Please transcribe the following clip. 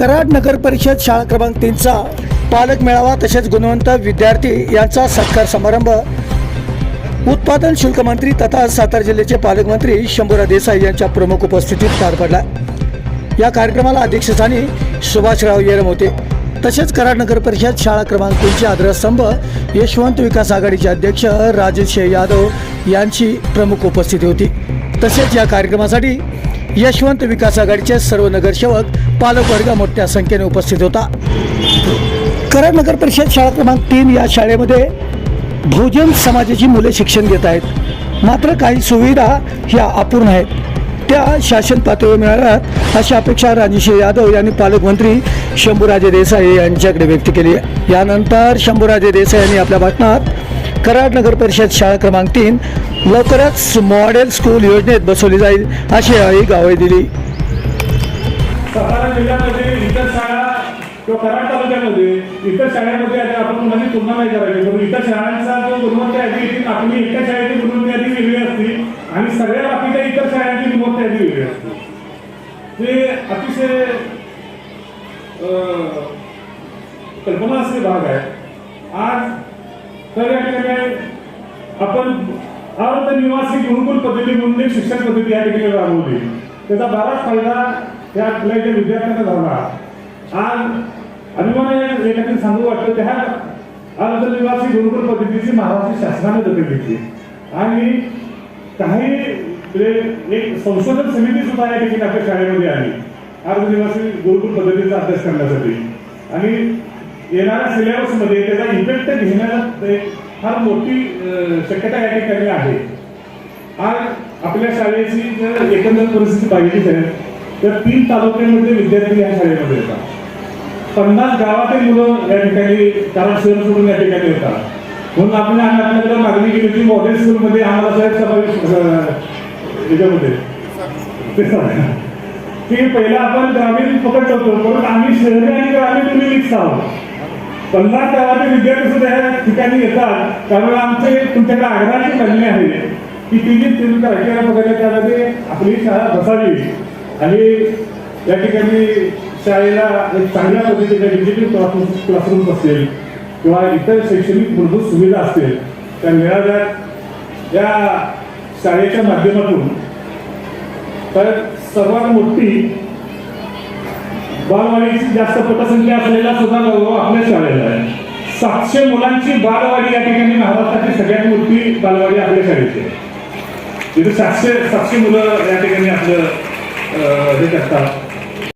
कराड नगर परिषद शाळा क्रमांक तीनचा पालक मेळावा तसेच गुणवंत विद्यार्थी यांचा सत्कार समारंभ. उत्पादन शुल्क मंत्री तथा सातारा जिल्ह्याचे पालकमंत्री शंभूरा देसाई यांच्या प्रमुख उपस्थितीत पार पडला. या कार्यक्रमाला अध्यक्षस्थानी सुभाषराव येरम होते. तसेच कराड नगर परिषद शाळा क्रमांक तीनचे आग्रहस्तंभ यशवंत विकास आघाडीचे अध्यक्ष राजेश यादव यांची प्रमुख उपस्थिती होती. तसेच या कार्यक्रमासाठी यशवंत विकास आघाडीचे सर्व नगरसेवक पालकवर्ग मोठ्या संख्येने उपस्थित होता. कराड नगर परिषद शाळा क्रमांक तीन या शाळेमध्ये बहुजन समाजाची मुले शिक्षण घेत आहेत. मात्र काही सुविधा ह्या अपूर्ण आहेत. त्या शासन पातळीवर मिळाव्यात अशी अपेक्षा राजेश्री यादव यांनी पालकमंत्री शंभूराजे देसाई यांच्याकडे व्यक्त केली आहे. यानंतर शंभूराजे देसाई यांनी आपल्या भाषणात कराड नगर परिषद शाळा क्रमांक तीन लवकरच मॉडेल स्कूल योजनेत बसवली जाईल अशी यावेळी गावे दिली. सातारा जिल्ह्यामध्ये इतर शाळा किंवा कराड तालुक्यामध्ये इतर शाळेमध्ये आपण म्हणजे तुलना नाही करायची पण इतर शाळांचा जो गुणवत्ता यादी येते आपली एका शाळेची गुणवत्ता यादी वेगळी असते आणि सगळ्या बाकीच्या इतर शाळांची गुणवत्ता यादी वेगळी असते. ते अतिशय अं, कल्पना असलेला भाग आहे. आज तर या ठिकाणी आपण अर्ध निवासी गुरुकुल पद्धती म्हणून एक शिक्षण पद्धती या ठिकाणी राबवली. त्याचा बराच फायदा त्या आपल्या विद्यार्थ्यांना झाला. आज अभिमान या सांगू वाटतं त्या अर्ध निवासी गुरुकुल पद्धतीची महाराष्ट्र शासनाने दखल घेतली. आणि काही एक संशोधन समिती सुद्धा या ठिकाणी आपल्या शाळेमध्ये आली. अर्ध निवासी गुरुकुल पद्धतीचा अभ्यास करण्यासाठी. आणि येणाऱ्या सिलेबसमध्ये त्याचा इफेक्ट घेण्याचा एक फार मोठी शक्यता या ठिकाणी आहे. आज आपल्या शाळेची जर एकंदर परिस्थिती पाहिली तर तर तीन तालुक्यांमध्ये विद्यार्थी या शाळेमध्ये येतात. पन्नास गावातील मुलं या ठिकाणी कारण शहर सोडून या ठिकाणी येतात. म्हणून आपण आम्ही आपल्याकडे मागणी केली होती मॉडेल स्कूलमध्ये आम्हाला साहेब समावेश याच्यामध्ये. ते सांगा. की पहिला आपण ग्रामीण पकडत होतो परंतु आम्ही शहरी आणि ग्रामीण तुम्ही मिक्स आहोत. पन्नास गावातील विद्यार्थी सुद्धा या ठिकाणी येतात. त्यामुळे आमचे तुमच्याकडे आग्रहाची मागणी आहे की तिन्ही तीन तारखेला बघायला त्यामध्ये आपली शाळा बसावी. आणि या ठिकाणी शाळेला एक चांगल्या पद्धतीने डिजिटल क्लासरूम क्लासरूम असतील किंवा इतर शैक्षणिक मूलभूत सुविधा असतील त्या मिळाव्यात. या शाळेच्या माध्यमातून. तर सर्वात मोठी बालवाडीची जास्त पटसंख्या असलेला सुद्धा गौरव हो, आपल्या शाळेला आहे. सातशे मुलांची बालवाडी या ठिकाणी महाराष्ट्राची सगळ्यात मोठी बालवाडी आपल्या शाळेची आहे. तिथे सातशे सातशे मुलं या ठिकाणी आपलं हे करतात.